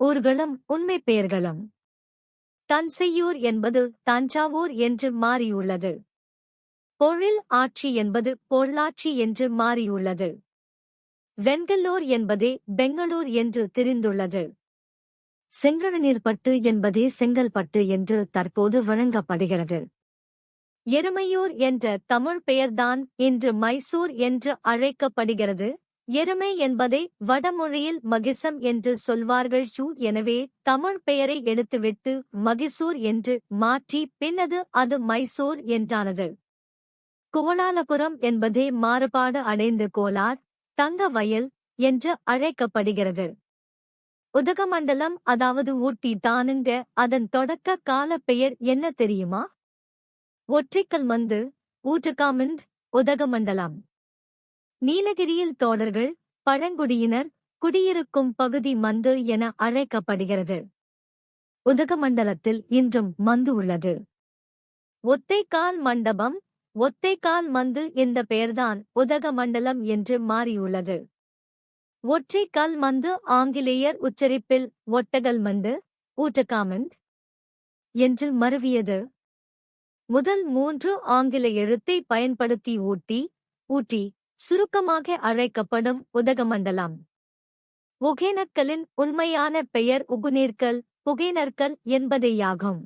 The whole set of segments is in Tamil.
ஊர்களும் உண்மை பெயர்களும் தஞ்சையூர் என்பது தஞ்சாவூர் என்று மாறியுள்ளது. பொழில் ஆட்சி என்பது பொருளாட்சி என்று மாறியுள்ளது. வெங்கல்லூர் என்பதே பெங்களூர் என்று தெரிந்துள்ளது. செங்கழநீர்பட்டு என்பதே செங்கல்பட்டு என்று தற்போது வழங்கப்படுகிறது. எருமையூர் என்ற தமிழ் பெயர்தான் இன்று மைசூர் என்று அழைக்கப்படுகிறது. எருமை என்பதை வடமொழியில் மகிசம் என்று சொல்வார்கள் ஷூ எனவே தமிழ் பெயரை எடுத்துவிட்டு மகிசூர் என்று மாற்றி பின்னது அது மைசூர் என்றானது. கோலாலபுரம் என்பதே மாறுபாடு அடைந்து கோலார் தங்க வயல் என்று அழைக்கப்படுகிறது. உதகமண்டலம் அதாவது ஊட்டி தானுங்க அதன் தொடக்க கால பெயர் என்ன தெரியுமா? ஒற்றைக்கல் மந்து ஊற்றுகாமண்ட் உதகமண்டலம். நீலகிரியில் தோடர்கள் பழங்குடியினர் குடியிருக்கும் பகுதி மந்து என அழைக்கப்படுகிறது. உதகமண்டலத்தில் இன்றும் மந்து உள்ளது. ஒத்தைக்கால் மண்டபம் ஒத்தைக்கால் மந்து இந்த பெயர்தான் உதகமண்டலம் என்று மாறியுள்ளது. ஒற்றைக்கால் மந்து ஆங்கிலேயர் உச்சரிப்பில் ஒட்டகல் மண்டு ஊட்டகாமண்ட் என்று மருவியது. முதல் மூன்று ஆங்கில எழுத்தை பயன்படுத்தி ஊட்டி ஊட்டி சுருக்கமாக அழைக்கப்படும் உதகமண்டலம். ஒகேனக்கலின் உண்மையான பெயர் உகுநீர்க்கல் புகேனர்க்கல் என்பதேயாகும்.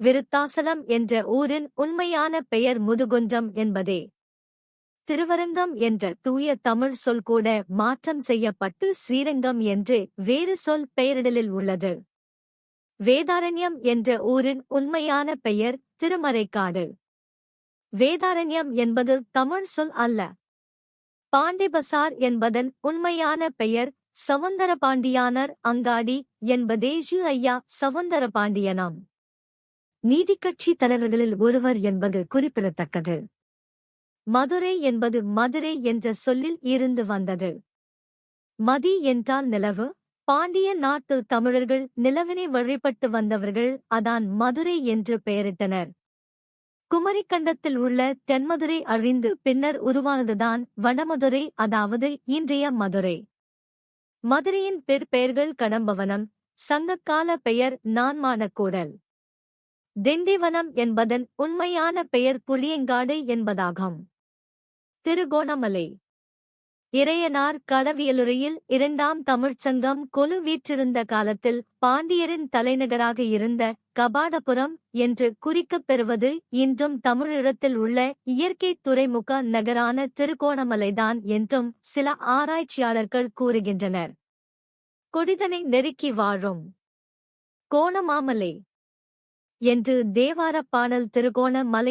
விருத்தாசலம் என்ற ஊரின் உண்மையான பெயர் முதுகுன்றம் என்பதே. திருவரங்கம் என்ற தூய தமிழ் சொல் கூட மாற்றம் செய்யப்பட்டு ஸ்ரீரங்கம் என்று வேறு சொல் பெயரிடலில் உள்ளது. வேதாரண்யம் என்ற ஊரின் உண்மையான பெயர் திருமறைக்காடு. வேதாரண்யம் என்பது தமிழ் சொல் அல்ல. பாண்டிபசார் என்பதன் உண்மையான பெயர் சவுந்தரபாண்டியானர் அங்காடி என்பதே ஜு ஐயா சவுந்தரபாண்டியனாம். நீதிக்கட்சி தலைவர்களில் ஒருவர் என்பது குறிப்பிடத்தக்கது. மதுரை என்பது மதுரை என்ற சொல்லில் இருந்து வந்தது. மதி என்றால் நிலவு. பாண்டிய நாட்டு தமிழர்கள் நிலவினை வழிபட்டு வந்தவர்கள் அதான் மதுரை என்று பெயரிட்டனர். குமரிக்கண்டத்தில் உள்ள தென்மதுரை அழிந்து பின்னர் உருவானதுதான் வடமதுரை அதாவது இன்றைய மதுரை. மதுரையின் பிற்பெயர்கள் கடம்பவனம் சங்கக்கால பெயர் நான்மானக்கூடல். திண்டிவனம் என்பதன் உண்மையான பெயர் புளியங்காடு என்பதாகும். திருகோணமலை. இறையனார் களவியலுரையில் இரண்டாம் தமிழ்ச்சங்கம் கொலு வீற்றிருந்த காலத்தில் பாண்டியரின் தலைநகராக இருந்த கபாடபுரம் என்று குறிக்கப் பெறுவது இன்றும் தமிழீழத்தில் உள்ள இயற்கை துறைமுக நகரான திருகோணமலைதான் என்றும் சில ஆராய்ச்சியாளர்கள் கூறுகின்றனர். கொடிதனை நெருக்கி வாழும் கோணமாமலை என்று தேவாரப்பாடல் திருகோணமலை